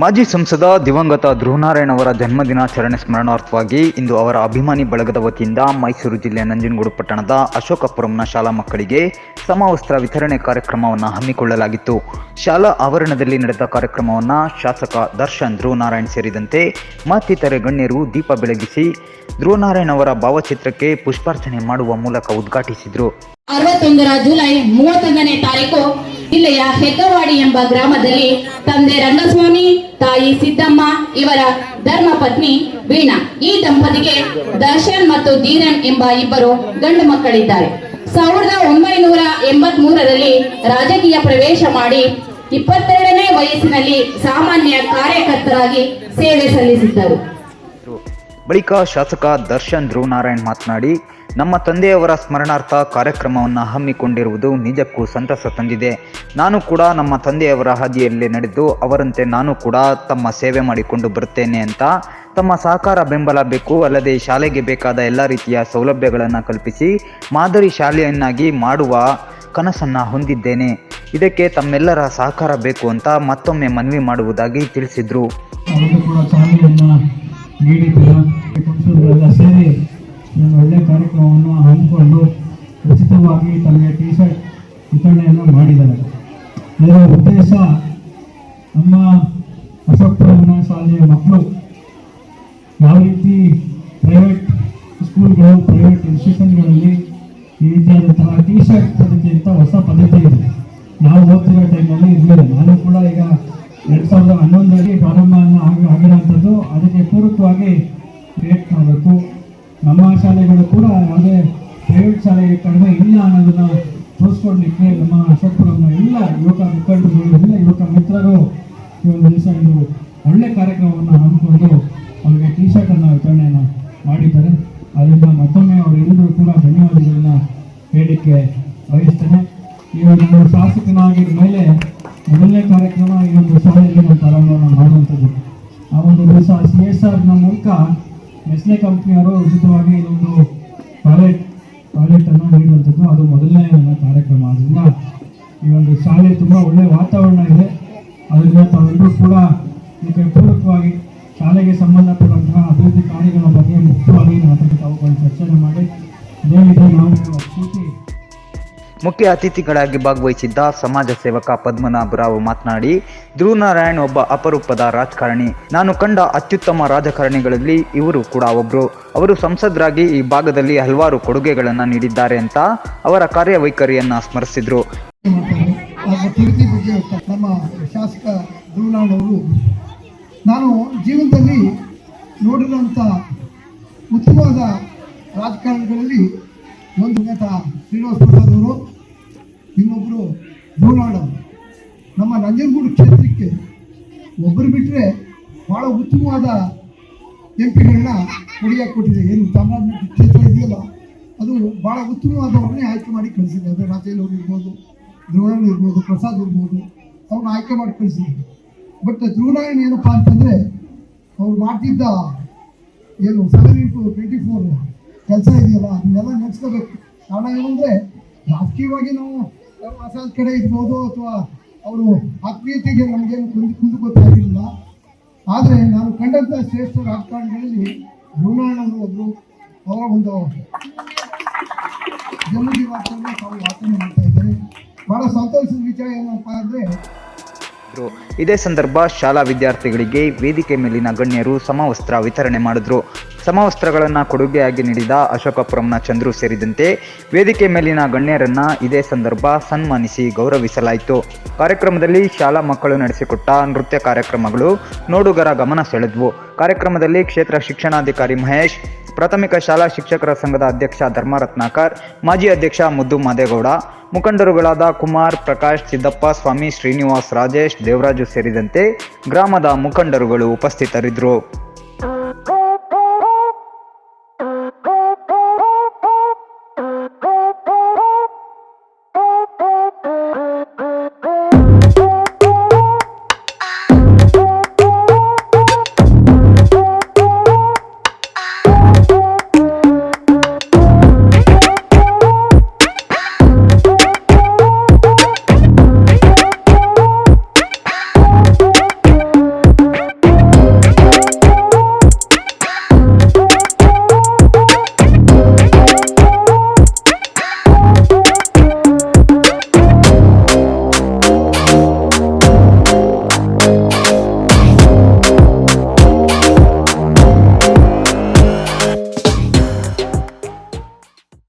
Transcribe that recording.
ಮಾಜಿ ಸಂಸದ ದಿವಂಗತ ಧ್ರುವನಾರಾಯಣ್ ಅವರ ಜನ್ಮದಿನಾಚರಣೆ ಸ್ಮರಣಾರ್ಥವಾಗಿ ಇಂದು ಅವರ ಅಭಿಮಾನಿ ಬಳಗದ ವತಿಯಿಂದ ಮೈಸೂರು ಜಿಲ್ಲೆಯ ನಂಜನಗೂಡು ಪಟ್ಟಣದ ಅಶೋಕಪುರಂನ ಶಾಲಾ ಮಕ್ಕಳಿಗೆ ಸಮವಸ್ತ್ರ ವಿತರಣೆ ಕಾರ್ಯಕ್ರಮವನ್ನು ಹಮ್ಮಿಕೊಳ್ಳಲಾಗಿತ್ತು. ಶಾಲಾ ಆವರಣದಲ್ಲಿ ನಡೆದ ಕಾರ್ಯಕ್ರಮವನ್ನು ಶಾಸಕ ದರ್ಶನ್ ಧ್ರುವನಾರಾಯಣ್ ಸೇರಿದಂತೆ ಮತ್ತಿತರೆ ಗಣ್ಯರು ದೀಪ ಬೆಳಗಿಸಿ ಧ್ರುವನಾರಾಯಣ್ ಅವರ ಭಾವಚಿತ್ರಕ್ಕೆ ಪುಷ್ಪಾರ್ಚನೆ ಮಾಡುವ ಮೂಲಕ ಉದ್ಘಾಟಿಸಿದರು. ಅರವತ್ತೊಂದರ ಜುಲೈ ಮೂವತ್ತೊಂದನೇ ತಾರೀಕು ಜಿಲ್ಲೆಯ ಹೆಗ್ಗವಾಡಿ ಎಂಬ ಗ್ರಾಮದಲ್ಲಿ ತಂದೆ ರಂಗಸ್ವಾಮಿ, ತಾಯಿ ಸಿದ್ದಮ್ಮ, ಇವರ ಧರ್ಮ ಪತ್ನಿ ವೀಣಾ, ಈ ದಂಪತಿಗೆ ದರ್ಶನ್ ಮತ್ತು ಧೀರನ್ ಎಂಬ ಇಬ್ಬರು ಗಂಡು ಮಕ್ಕಳಿದ್ದಾರೆ. ಸಾವಿರದ ಒಂಬೈನೂರ ಎಂಬತ್ ಮೂರರಲ್ಲಿ ರಾಜಕೀಯ ಪ್ರವೇಶ ಮಾಡಿ ಇಪ್ಪತ್ತೆರಡನೇ ವಯಸ್ಸಿನಲ್ಲಿ ಸಾಮಾನ್ಯ ಕಾರ್ಯಕರ್ತರಾಗಿ ಸೇವೆ ಸಲ್ಲಿಸಿದ್ದರು. ಬಳಿಕ ಶಾಸಕ ದರ್ಶನ್ ಧ್ರುವನಾರಾಯಣ್ ಮಾತನಾಡಿ, ನಮ್ಮ ತಂದೆಯವರ ಸ್ಮರಣಾರ್ಥ ಕಾರ್ಯಕ್ರಮವನ್ನು ಹಮ್ಮಿಕೊಂಡಿರುವುದು ನಿಜಕ್ಕೂ ಸಂತಸ ತಂದಿದೆ. ನಾನು ಕೂಡ ನಮ್ಮ ತಂದೆಯವರ ಹಾದಿಯಲ್ಲಿ ನಡೆದು, ಅವರಂತೆ ನಾನು ಕೂಡ ತಮ್ಮ ಸೇವೆ ಮಾಡಿಕೊಂಡು ಬರುತ್ತೇನೆ ಅಂತ ತಮ್ಮ ಸಹಕಾರ ಬೆಂಬಲ ಬೇಕು, ಅಲ್ಲದೆ ಶಾಲೆಗೆ ಬೇಕಾದ ಎಲ್ಲ ರೀತಿಯ ಸೌಲಭ್ಯಗಳನ್ನು ಕಲ್ಪಿಸಿ, ಮಾದರಿ ಶಾಲೆಯನ್ನಾಗಿ ಮಾಡುವ ಕನಸನ್ನು ಹೊಂದಿದ್ದೇನೆ. ಇದಕ್ಕೆ ತಮ್ಮೆಲ್ಲರ ಸಹಕಾರ ಬೇಕು ಅಂತ ಮತ್ತೊಮ್ಮೆ ಮನವಿ ಮಾಡುವುದಾಗಿ ತಿಳಿಸಿದರು. ನೀಡಿದ್ದೀರಾ ಪಕ್ಷದವರೆಲ್ಲ ಸೇರಿ ಒಂದು ಒಳ್ಳೆಯ ಕಾರ್ಯಕ್ರಮವನ್ನು ಹಮ್ಮಿಕೊಂಡು ಉಚಿತವಾಗಿ ತಮಗೆ ಟಿ ಶರ್ಟ್ ವಿತರಣೆಯನ್ನು ಮಾಡಿದ್ದಾರೆ. ಇದರ ಉದ್ದೇಶ ನಮ್ಮ ಅಶೋಕಪುರನ ಶಾಲೆಯ ಮಕ್ಕಳು ಯಾವ ರೀತಿ ಪ್ರೈವೇಟ್ ಸ್ಕೂಲ್ಗಳು ಪ್ರೈವೇಟ್ ಇನ್ಸ್ಟಿಟ್ಯೂಷನ್ಗಳಲ್ಲಿ ಈ ರೀತಿಯಾದಂತಹ ಟಿ ಶರ್ಟ್ ಪದ್ಧತಿ ಅಂತ ಹೊಸ ಪದ್ಧತಿ ಇದೆ. ನಾವು ಓದ್ತಿರೋ ಟೈಮಲ್ಲಿ ಇರಲಿಲ್ಲ. ನಾನು ಕೂಡ ಈಗ ಎರಡು ಸಾವಿರದ ಹನ್ನೊಂದರಲ್ಲಿ ಪ್ರಾರಂಭ ಕೂಡ ಯಾವುದೇ ಪ್ರೈವೇಟ್ ಶಾಲೆಗೆ ಕಡಿಮೆ ಇಲ್ಲ ಅನ್ನೋದನ್ನ ತೋರಿಸ್ಕೊಡ್ಲಿಕ್ಕೆ ನಮ್ಮ ಅಶೋಕ್ಪುರಮ್ನ ಎಲ್ಲ ಯುವಕ ಮುಖಂಡರು, ಎಲ್ಲ ಯುವಕ ಮಿತ್ರರು ಒಂದು ದಿವಸ ಒಳ್ಳೆ ಕಾರ್ಯಕ್ರಮವನ್ನು ಹಮ್ಮಿಕೊಂಡು ಅವರಿಗೆ ಟಿ ಶರ್ಟನ್ನು ವಿತರಣೆಯನ್ನು ಮಾಡಿದ್ದಾರೆ. ಅದರಿಂದ ಮತ್ತೊಮ್ಮೆ ಅವರೆಲ್ಲರೂ ಕೂಡ ಧನ್ಯವಾದಗಳನ್ನ ಹೇಳಲಿಕ್ಕೆ ಬಯಸ್ತೇನೆ. ಈ ಒಂದು ಶಾಸಕನಾಗಿದ್ದ ಮೇಲೆ ಮೊದಲನೇ ಕಾರ್ಯಕ್ರಮ ಈ ಒಂದು ಶಾಲೆಯಲ್ಲಿ ಪ್ರಾರಂಭವನ್ನು ಮಾಡುವಂಥದ್ದು. ಆ ಒಂದು ದಿವಸ ಸಿ ಎಸ್ ಆರ್ನ ಮೂಲಕ ನೆಸ್ಲೆ ಕಂಪ್ನಿಯವರು ಉಚಿತವಾಗಿ ಇದೊಂದು ಟಾಯ್ಲೆಟ್ ಟಾಯ್ಲೆಟನ್ನು ನೀಡುವಂಥದ್ದು ಅದು ಮೊದಲನೇ ನನ್ನ ಕಾರ್ಯಕ್ರಮ. ಆದ್ದರಿಂದ ಈ ಒಂದು ಶಾಲೆ ತುಂಬ ಒಳ್ಳೆಯ ವಾತಾವರಣ ಇದೆ. ಅದರಿಂದ ತಾವೆಲ್ಲರೂ ಕೂಡ ಇದಕ್ಕೆ ಪೂರಕವಾಗಿ ಶಾಲೆಗೆ ಸಂಬಂಧಪಟ್ಟಂತಹ ಅಭಿವೃದ್ಧಿ ಕಾರ್ಯಗಳ ಬಗ್ಗೆ ಮುಖ್ಯವಾಗಿ ನಾವು ಚರ್ಚೆ ಮಾಡಿ. ಅದೇ ರೀತಿ ನಾವು ಚೀಟಿ ಮುಖ್ಯ ಅತಿಥಿಗಳಾಗಿ ಭಾಗವಹಿಸಿದ್ದ ಸಮಾಜ ಸೇವಕ ಪದ್ಮನಾಭರಾವ್ ಮಾತನಾಡಿ, ಧ್ರುವನಾರಾಯಣ್ ಒಬ್ಬ ಅಪರೂಪದ ರಾಜಕಾರಣಿ. ನಾನು ಕಂಡ ಅತ್ಯುತ್ತಮ ರಾಜಕಾರಣಿಗಳಲ್ಲಿ ಇವರು ಕೂಡ ಒಬ್ಬರು ಅವರು ಸಂಸದರಾಗಿ ಈ ಭಾಗದಲ್ಲಿ ಹಲವಾರು ಕೊಡುಗೆಗಳನ್ನು ನೀಡಿದ್ದಾರೆ ಅಂತ ಅವರ ಕಾರ್ಯವೈಖರಿಯನ್ನು ಸ್ಮರಿಸಿದರು. ನಮ್ಮ ಶಾಸಕ ನಾನು ಜೀವನದಲ್ಲಿ ನೋಡಿರುವಂಥ ಉತ್ತಮವಾದ ರಾಜಕಾರಣಿಗಳಲ್ಲಿ ಒಂದು ನೇತ ಶ್ರೀನಿವಾಸ ಪ್ರಸಾದ್ ಧ್ರುವನಾಳ್ ನಮ್ಮ ನಂಜನಗೂಡು ಕ್ಷೇತ್ರಕ್ಕೆ ಒಬ್ಬರು ಬಿಟ್ಟರೆ ಭಾಳ ಉತ್ತಮವಾದ ಎಂ ಪಿಗಳನ್ನ ಕೊಟ್ಟಿದೆ. ಏನು ಚಾಮರಾಜನಗರ ಕ್ಷೇತ್ರ ಇದೆಯಲ್ಲ, ಅದು ಭಾಳ ಉತ್ತಮವಾದವ್ರನ್ನೇ ಆಯ್ಕೆ ಮಾಡಿ ಕಳಿಸಿದೆ. ಅದೇ ರಾಜೇಲ್ ಅವರು ಇರ್ಬೋದು ಇರ್ಬೋದು, ಪ್ರಸಾದ್ ಇರ್ಬೋದು ಅವ್ರನ್ನ ಆಯ್ಕೆ ಮಾಡಿ ಕಳಿಸಿದ್ರು ಬಟ್ ಧ್ರುವನಾಯನ್ ಏನಪ್ಪ ಅಂತಂದರೆ, ಅವ್ರು ಮಾಡ್ತಿದ್ದ ಏನು ಸೆವೆನ್ ಇಂಟು ಟ್ವೆಂಟಿ ಫೋರ್ ಕೆಲಸ ಇದೆಯಲ್ಲ, ಅದನ್ನೆಲ್ಲ ನೆನೆಸ್ಕೋಬೇಕು. ಕಾರಣ ಏನಂದರೆ ರಾಜಕೀಯವಾಗಿ ನಾವು ಪ್ರಸಾದ್ ಕಡೆ ಇರ್ಬೋದು ಅಥವಾ ಅವರು ಆತ್ಮೀಯತೆಗೆ ನಮಗೇನು ಕುಂದು ಕುಂದು ಗೊತ್ತಾಗಿರಲಿಲ್ಲ ಆದರೆ ನಾನು ಕಂಡಂಥ ಶ್ರೇಷ್ಠ ರಾಜಕಾರಣಿಗಳಲ್ಲಿ ಅವರು ಒಬ್ಬರು ಅವರ ಒಂದು ಜನ್ಮದಿವಾಸವನ್ನು ತಾವು ಆಚರಣೆ ಮಾಡ್ತಾ ಇದ್ದಾರೆ. ಬಹಳ ಸಂತೋಷದ ವಿಚಾರ ಏನಪ್ಪ ಅಂದರೆ ಇದ್ರು. ಇದೇ ಸಂದರ್ಭ ಶಾಲಾ ವಿದ್ಯಾರ್ಥಿಗಳಿಗೆ ವೇದಿಕೆ ಮೇಲಿನ ಗಣ್ಯರು ಸಮವಸ್ತ್ರ ವಿತರಣೆ ಮಾಡಿದ್ರು. ಸಮವಸ್ತ್ರಗಳನ್ನು ಕೊಡುಗೆಯಾಗಿ ನೀಡಿದ ಅಶೋಕಪುರಂನ ಚಂದ್ರು ಸೇರಿದಂತೆ ವೇದಿಕೆ ಮೇಲಿನ ಗಣ್ಯರನ್ನು ಇದೇ ಸಂದರ್ಭ ಸನ್ಮಾನಿಸಿ ಗೌರವಿಸಲಾಯಿತು. ಕಾರ್ಯಕ್ರಮದಲ್ಲಿ ಶಾಲಾ ಮಕ್ಕಳು ನಡೆಸಿಕೊಟ್ಟ ನೃತ್ಯ ಕಾರ್ಯಕ್ರಮಗಳು ನೋಡುಗರ ಗಮನ ಸೆಳೆದ್ವು. ಕಾರ್ಯಕ್ರಮದಲ್ಲಿ ಕ್ಷೇತ್ರ ಶಿಕ್ಷಣಾಧಿಕಾರಿ ಮಹೇಶ್, ಪ್ರಾಥಮಿಕ ಶಾಲಾ ಶಿಕ್ಷಕರ ಸಂಘದ ಅಧ್ಯಕ್ಷ ಧರ್ಮರತ್ನಾಕರ್, ಮಾಜಿ ಅಧ್ಯಕ್ಷ ಮುದ್ದು ಮಾದೇಗೌಡ, ಮುಖಂಡರುಗಳಾದ ಕುಮಾರ್ ಪ್ರಕಾಶ್ ಸಿದ್ದಪ್ಪ ಸ್ವಾಮಿ ಶ್ರೀನಿವಾಸ್ ರಾಜೇಶ್ ದೇವರಾಜು ಸೇರಿದಂತೆ ಗ್ರಾಮದ ಮುಖಂಡರುಗಳು ಉಪಸ್ಥಿತರಿದ್ದರು.